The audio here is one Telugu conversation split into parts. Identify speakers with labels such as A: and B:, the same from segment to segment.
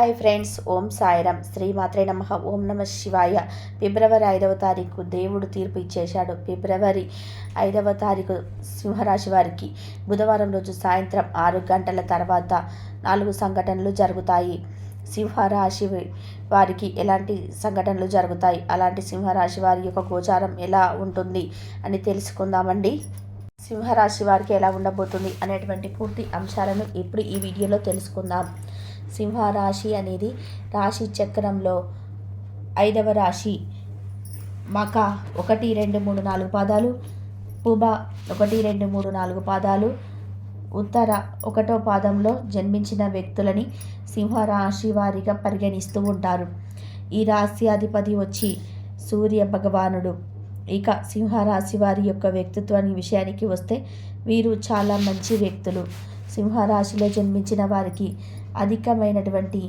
A: హాయ్ ఫ్రెండ్స్ ఓం సాయిరం శ్రీమాత్రే నమ. ఓం నమ శివాయ. ఫిబ్రవరి ఐదవ తారీఖు దేవుడు తీర్పు ఇచ్చేశాడు. ఫిబ్రవరి ఐదవ తారీఖు సింహరాశి వారికి బుధవారం రోజు సాయంత్రం ఆరు గంటల తర్వాత నాలుగు సంఘటనలు జరుగుతాయి. సింహరాశి వారికి ఎలాంటి సంఘటనలు జరుగుతాయి? అలాంటి సింహరాశి వారి యొక్క గోచారం ఎలా ఉంటుంది అని తెలుసుకుందామండి. సింహరాశి వారికి ఎలా ఉండబోతుంది అనేటువంటి పూర్తి అంశాలను ఇప్పుడు ఈ వీడియోలో తెలుసుకుందాం. సింహరాశి అనేది రాశి చక్రంలో ఐదవ రాశి. మక ఒకటి రెండు మూడు నాలుగు పాదాలు. పుబ ఒకటి రెండు మూడు నాలుగు పాదాలు. ఉత్తర ఒకటో పాదంలో జన్మించిన వ్యక్తులని సింహరాశి వారిగా పరిగణిస్తూ ఉంటారు. ఈ రాశి అధిపతి వచ్చి సూర్య భగవానుడు. ఇక సింహరాశి వారి యొక్క వ్యక్తిత్వాన్ని విషయానికి వస్తే వీరు చాలా మంచి వ్యక్తులు. సింహరాశిలో జన్మించిన వారికి అధికమైనటువంటి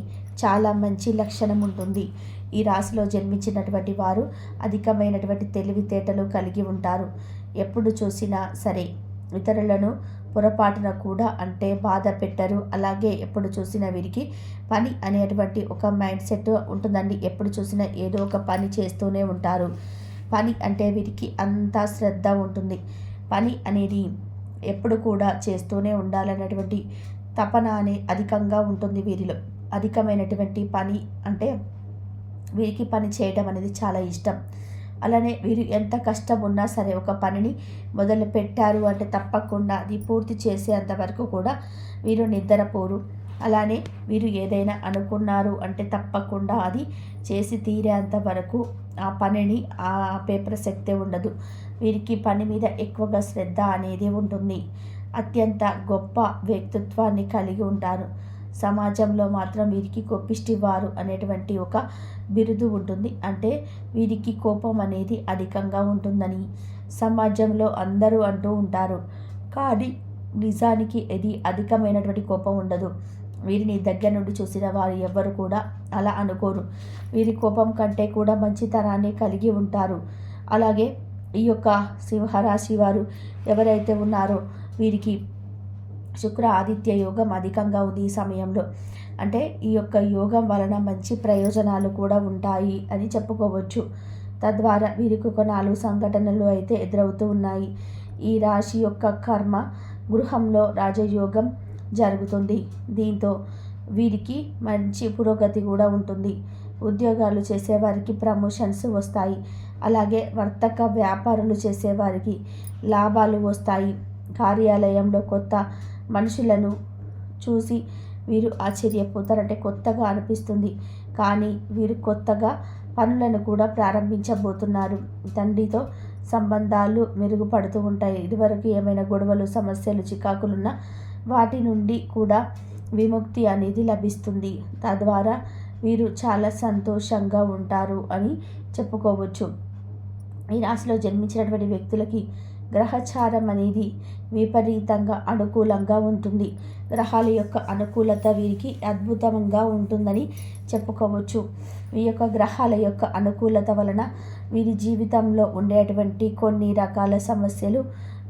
A: చాలా మంచి లక్షణం ఉంటుంది. ఈ రాశిలో జన్మించినటువంటి వారు అధికమైనటువంటి తెలివితేటలు కలిగి ఉంటారు. ఎప్పుడు చూసినా సరే ఇతరులను పొరపాటున కూడా అంటే బాధ పెట్టరు. అలాగే ఎప్పుడు చూసినా వీరికి పని అనేటువంటి ఒక మైండ్ సెట్ ఉంటుందండి. ఎప్పుడు చూసినా ఏదో ఒక పని చేస్తూనే ఉంటారు. పని అంటే వీరికి అంత శ్రద్ధ ఉంటుంది. పని అనేది ఎప్పుడు కూడా చేస్తూనే ఉండాలన్నటువంటి తపన అనే అధికంగా ఉంటుంది వీరిలో. అధికమైనటువంటి పని అంటే వీరికి పని చేయడం అనేది చాలా ఇష్టం. అలానే వీరు ఎంత కష్టం ఉన్నా సరే ఒక పనిని మొదలు పెట్టారు అంటే తప్పకుండా అది పూర్తి చేసేంత వరకు కూడా వీరు నిద్రపోరు. అలానే వీరు ఏదైనా అనుకున్నారు అంటే తప్పకుండా అది చేసి తీరేంత వరకు ఆ పనిని ఆ పేపర్ ప్రసక్తే ఉండదు. వీరికి పని మీద ఎక్కువగా శ్రద్ధ అనేది ఉంటుంది. అత్యంత గొప్ప వ్యక్తిత్వాన్ని కలిగి ఉంటారు. సమాజంలో మాత్రం వీరికి కోపిష్టివారు అనేటువంటి ఒక బిరుదు ఉంటుంది. అంటే వీరికి కోపం అనేది అధికంగా ఉంటుందని సమాజంలో అందరూ అంటూ ఉంటారు. కానీ నిజానికి ఇది అధికమైనటువంటి కోపం ఉండదు. వీరిని దగ్గర నుండి చూసిన వారు ఎవ్వరు కూడా అలా అనుకోరు. వీరి కోపం కంటే కూడా మంచితనాన్ని కలిగి ఉంటారు. అలాగే ఈ యొక్క సింహరాశి వారు ఎవరైతే ఉన్నారో వీరికి శుక్ర ఆదిత్య యోగం అధికంగా ఉంది ఈ సమయంలో. అంటే ఈ యొక్క యోగం వలన మంచి ప్రయోజనాలు కూడా ఉంటాయి అని చెప్పుకోవచ్చు. తద్వారా వీరికి ఒక నాలుగు సంఘటనలు అయితే ఎదురవుతూ ఉన్నాయి. ఈ రాశి యొక్క కర్మ గృహంలో రాజయోగం జరుగుతుంది. దీంతో వీరికి మంచి పురోగతి కూడా ఉంటుంది. ఉద్యోగాలు చేసేవారికి ప్రమోషన్స్ వస్తాయి. అలాగే వర్తక వ్యాపారులు చేసేవారికి లాభాలు వస్తాయి. కార్యాలయంలో కొత్త మనుషులను చూసి వీరు ఆశ్చర్యపోతారంటే కొత్తగా అనిపిస్తుంది. కానీ వీరు కొత్తగా పనులను కూడా ప్రారంభించబోతున్నారు. తండ్రితో సంబంధాలు మెరుగుపడుతూ ఉంటాయి. ఇదివరకు ఏమైనా గొడవలు సమస్యలు చికాకులున్న వాటి నుండి కూడా విముక్తి అనేది లభిస్తుంది. తద్వారా వీరు చాలా సంతోషంగా ఉంటారు అని చెప్పుకోవచ్చు. ఈ రాశిలో జన్మించినటువంటి వ్యక్తులకి గ్రహచారం అనేది విపరీతంగా అనుకూలంగా ఉంటుంది. గ్రహాల యొక్క అనుకూలత వీరికి అద్భుతంగా ఉంటుందని చెప్పుకోవచ్చు. ఈ యొక్క గ్రహాల యొక్క అనుకూలత వలన వీరి జీవితంలో ఉండేటువంటి కొన్ని రకాల సమస్యలు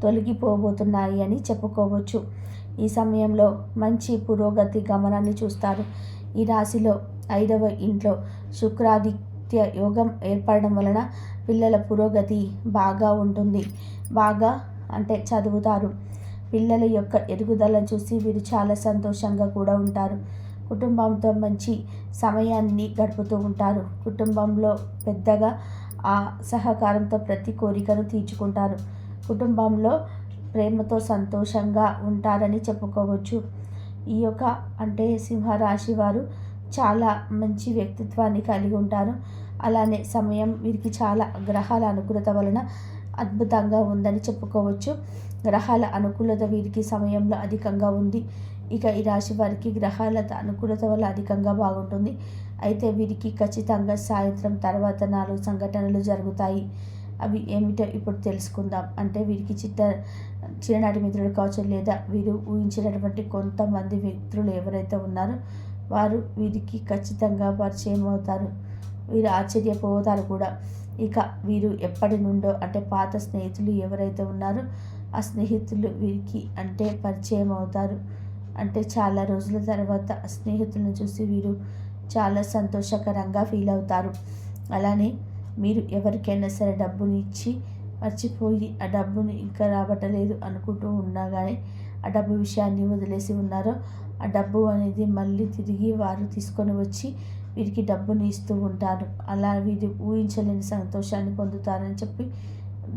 A: తొలగిపోబోతున్నాయి అని చెప్పుకోవచ్చు. ఈ సమయంలో మంచి పురోగతి గమనాన్ని చూస్తారు. ఈ రాశిలో ఐదవ ఇంట్లో శుక్రాది నిత్య యోగం ఏర్పడడం వలన పిల్లల పురోగతి బాగా ఉంటుంది. బాగా అంటే చదువుతారు. పిల్లల యొక్క ఎదుగుదలను చూసి వీరు చాలా సంతోషంగా కూడా ఉంటారు. కుటుంబంతో మంచి సమయాన్ని గడుపుతూ ఉంటారు. కుటుంబంలో పెద్దగా ఆ సహకారంతో ప్రతి కోరికను తీర్చుకుంటారు. కుటుంబంలో ప్రేమతో సంతోషంగా ఉంటారని చెప్పుకోవచ్చు. ఈ యొక్క అంటే సింహరాశి వారు చాలా మంచి వ్యక్తిత్వాన్ని కలిగి ఉంటారు. అలానే సమయం వీరికి చాలా గ్రహాల అనుకూలత వలన అద్భుతంగా ఉందని చెప్పుకోవచ్చు. గ్రహాల అనుకూలత వీరికి సమయంలో అధికంగా ఉంది. ఇక ఈ రాశి వారికి గ్రహాల అనుకూలత వల్ల అధికంగా బాగుంటుంది. అయితే వీరికి ఖచ్చితంగా సాయంత్రం తర్వాత నాలుగు సంఘటనలు జరుగుతాయి. అవి ఏమిటో ఇప్పుడు తెలుసుకుందాం. అంటే వీరికి చిత్త చిన్ననాటి మిత్రులు కావచ్చు లేదా వీరు ఊహించినటువంటి కొంతమంది వ్యక్తులు ఎవరైతే ఉన్నారో వారు వీరికి ఖచ్చితంగా పరిచయం అవుతారు. వీరు ఆశ్చర్యపోతారు కూడా. ఇక వీరు ఎప్పటి నుండో అంటే పాత స్నేహితులు ఎవరైతే ఉన్నారో ఆ స్నేహితులు వీరికి అంటే పరిచయం అవుతారు. అంటే చాలా రోజుల తర్వాత స్నేహితులను చూసి వీరు చాలా సంతోషకరంగా ఫీల్ అవుతారు. అలానే మీరు ఎవరికైనా సరే డబ్బుని ఇచ్చి మర్చిపోయి ఆ డబ్బుని ఇంకా రాబట్టలేదు అనుకుంటూ ఉన్నా కానీ ఆ డబ్బు విషయాన్ని వదిలేసి ఉన్నారో ఆ ఆ డబ్బు అనేది మళ్ళీ తిరిగి వారు తీసుకొని వచ్చి వీరికి డబ్బుని ఇస్తూ ఉంటారు. అలా వీరు ఊహించలేని సంతోషాన్ని పొందుతారని చెప్పి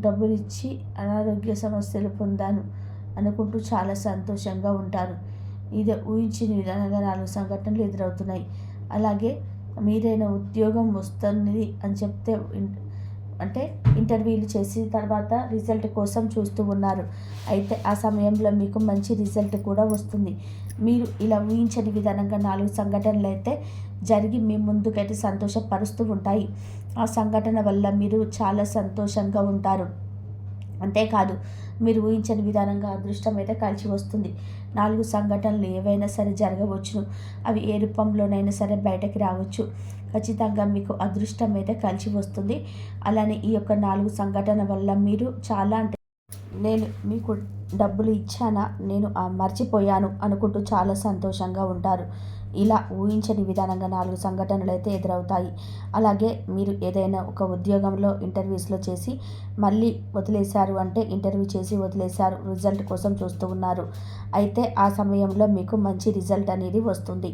A: డబ్బులు ఇచ్చి అనారోగ్య సమస్యలు పొందాను అనుకుంటూ చాలా సంతోషంగా ఉంటారు. ఇది ఊహించిన విధంగా నాలుగు సంఘటనలు ఎదురవుతున్నాయి. అలాగే మీరైనా ఉద్యోగం వస్తుంది అని చెప్తే అంటే ఇంటర్వ్యూలు చేసి తర్వాత రిజల్ట్ కోసం చూస్తూ ఉన్నారు. అయితే ఆ సమయంలో మీకు మంచి రిజల్ట్ కూడా వస్తుంది. మీరు ఇలా ఊహించని విధానంగా నాలుగు సంఘటనలు అయితే జరిగి మీ ముందుకైతే సంతోషపరుస్తూ ఉంటాయి. ఆ సంఘటన వల్ల మీరు చాలా సంతోషంగా ఉంటారు. అంతేకాదు మీరు ఊహించని విధానంగా అదృష్టం అయితే కలిసి వస్తుంది. నాలుగు సంఘటనలు ఏవైనా సరే జరగవచ్చును అవి ఏ రూపంలోనైనా సరే బయటకి రావచ్చు. ఖచ్చితంగా మీకు అదృష్టం అయితే కలిసి వస్తుంది. అలానే ఈ యొక్క నాలుగు సంఘటన వల్ల మీరు చాలా అంటే నేను మీకు డబ్బులు ఇచ్చానా? నేను మర్చిపోయాను అనుకుంటూ చాలా సంతోషంగా ఉంటారు. ఇలా ఊహించని విధానంగా నాలుగు సంఘటనలు అయితే ఎదురవుతాయి. అలాగే మీరు ఏదైనా ఒక ఉద్యోగంలో ఇంటర్వ్యూస్లో చేసి మళ్ళీ వదిలేశారు అంటే ఇంటర్వ్యూ చేసి వదిలేశారు రిజల్ట్ కోసం చూస్తూ ఉన్నారు. అయితే ఆ సమయంలో మీకు మంచి రిజల్ట్ అనేది వస్తుంది.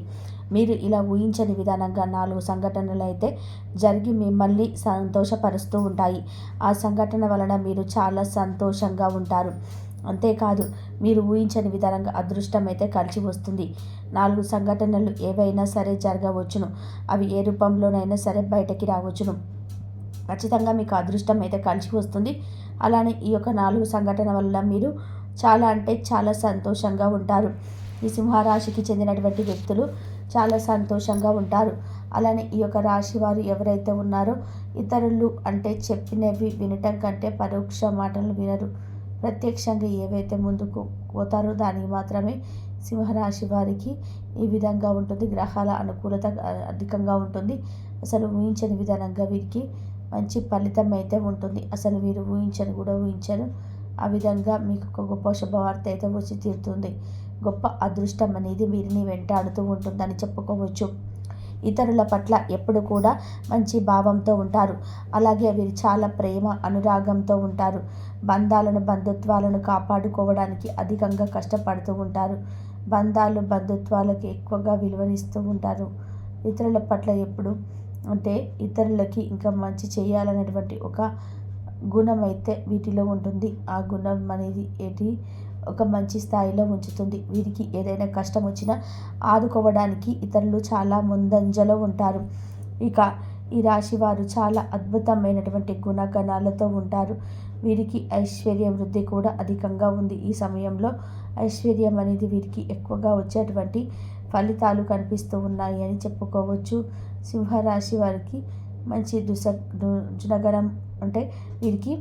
A: మీరు ఇలా ఊహించని విధానంగా నాలుగు సంఘటనలు అయితే జరిగి మిమ్మల్ని సంతోషపరుస్తూ ఉంటాయి. ఆ సంఘటన వలన మీరు చాలా సంతోషంగా ఉంటారు. అంతేకాదు మీరు ఊహించని విధానంగా అదృష్టం అయితే కలిసి వస్తుంది. నాలుగు సంఘటనలు ఏవైనా సరే జరగవచ్చును. అవి ఏ రూపంలోనైనా సరే బయటకి రావచ్చును. ఖచ్చితంగా మీకు అదృష్టం అయితే కలిసి వస్తుంది. అలానే ఈ యొక్క నాలుగు సంఘటన వల్ల మీరు చాలా అంటే చాలా సంతోషంగా ఉంటారు. ఈ సింహరాశికి చెందినటువంటి వ్యక్తులు చాలా సంతోషంగా ఉంటారు. అలానే ఈ యొక్క రాశి వారు ఎవరైతే ఉన్నారో ఇతరులు అంటే చెప్పినవి వినటం కంటే పరోక్ష మాటలు వినరు. ప్రత్యక్షంగా ఏవైతే ముందుకు పోతారో దానికి మాత్రమే సింహరాశి వారికి ఈ విధంగా ఉంటుంది. గ్రహాల అనుకూలత అధికంగా ఉంటుంది. అసలు ఊహించని విధానంగా వీరికి మంచి ఫలితం అయితే ఉంటుంది. అసలు వీరు ఊహించని కూడా ఊహించరు. ఆ విధంగా మీకు ఒక గొప్ప శుభవార్త అయితే వచ్చి తీరుతుంది. గొప్ప అదృష్టం అనేది వీరిని వెంటాడుతూ ఉంటుందని చెప్పుకోవచ్చు. ఇతరుల పట్ల ఎప్పుడు కూడా మంచి భావంతో ఉంటారు. అలాగే వీరు చాలా ప్రేమ అనురాగంతో ఉంటారు. బంధాలను బంధుత్వాలను కాపాడుకోవడానికి అధికంగా కష్టపడుతూ ఉంటారు. బంధాలు బంధుత్వాలకి ఎక్కువగా విలువనిస్తూ ఉంటారు. ఇతరుల పట్ల ఎప్పుడు అంటే ఇతరులకి ఇంకా మంచి చేయాలనేటువంటి ఒక గుణం అయితే వీటిలో ఉంటుంది. ఆ గుణం అనేది ఏంటి? ఒక మంచి స్థాయిలో ఉంచుతుంది. వీరికి ఏదైనా కష్టం వచ్చినా ఆదుకోవడానికి ఇతరులు చాలా ముందంజలో ఉంటారు. ఇక ఈ రాశి వారు చాలా అద్భుతమైనటువంటి గుణగణాలతో ఉంటారు. వీరికి ఐశ్వర్య వృద్ధి కూడా అధికంగా ఉంది. ఈ సమయంలో ఐశ్వర్యం అనేది వీరికి ఎక్కువగా వచ్చేటువంటి ఫలితాలు కనిపిస్తూ ఉన్నాయి అని చెప్పుకోవచ్చు. సింహరాశి వారికి మంచి దుస దునగణం అంటే వీరికి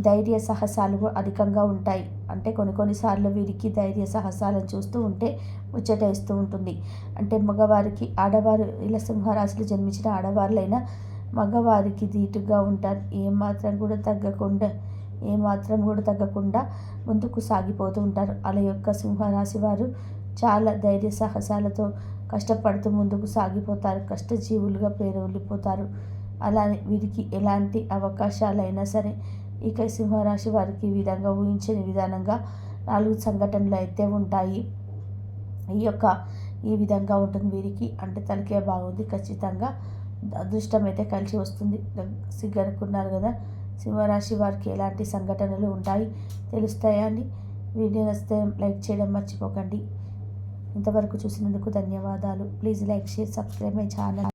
A: ధైర్య సాహసాలు అధికంగా ఉంటాయి. అంటే కొన్ని కొన్నిసార్లు వీరికి ధైర్య సాహసాలను చూస్తూ ఉంటే ముచ్చట ఇస్తూ ఉంటుంది. అంటే మగవారికి ఆడవారు ఇలా సింహరాశులు జన్మించిన ఆడవారులైనా మగవారికి ధీటుగా ఉంటారు. ఏమాత్రం కూడా తగ్గకుండా ఏమాత్రం కూడా తగ్గకుండా ముందుకు సాగిపోతూ ఉంటారు. అలా యొక్క సింహరాశి వారు చాలా ధైర్య సాహసాలతో కష్టపడుతూ ముందుకు సాగిపోతారు. కష్టజీవులుగా పేరు వెళ్ళిపోతారు. అలానే వీరికి ఎలాంటి అవకాశాలైనా సరే ఇక సింహరాశి వారికి ఈ విధంగా ఊహించని విధానంగా నాలుగు సంఘటనలు అయితే ఉంటాయి. ఈ యొక్క ఈ విధంగా ఉంటుంది వీరికి. అంటే తలకే బాగుంది. ఖచ్చితంగా అదృష్టం అయితే కలిసి వస్తుంది. సిగ్గనుకున్నారు కదా. సింహరాశి వారికి ఎలాంటి సంఘటనలు ఉంటాయి? తెలుస్తాయా అండి? వీడియో వస్తే లైక్ చేయడం మర్చిపోకండి. ఇంతవరకు చూసినందుకు ధన్యవాదాలు. Please like share subscribe my channel.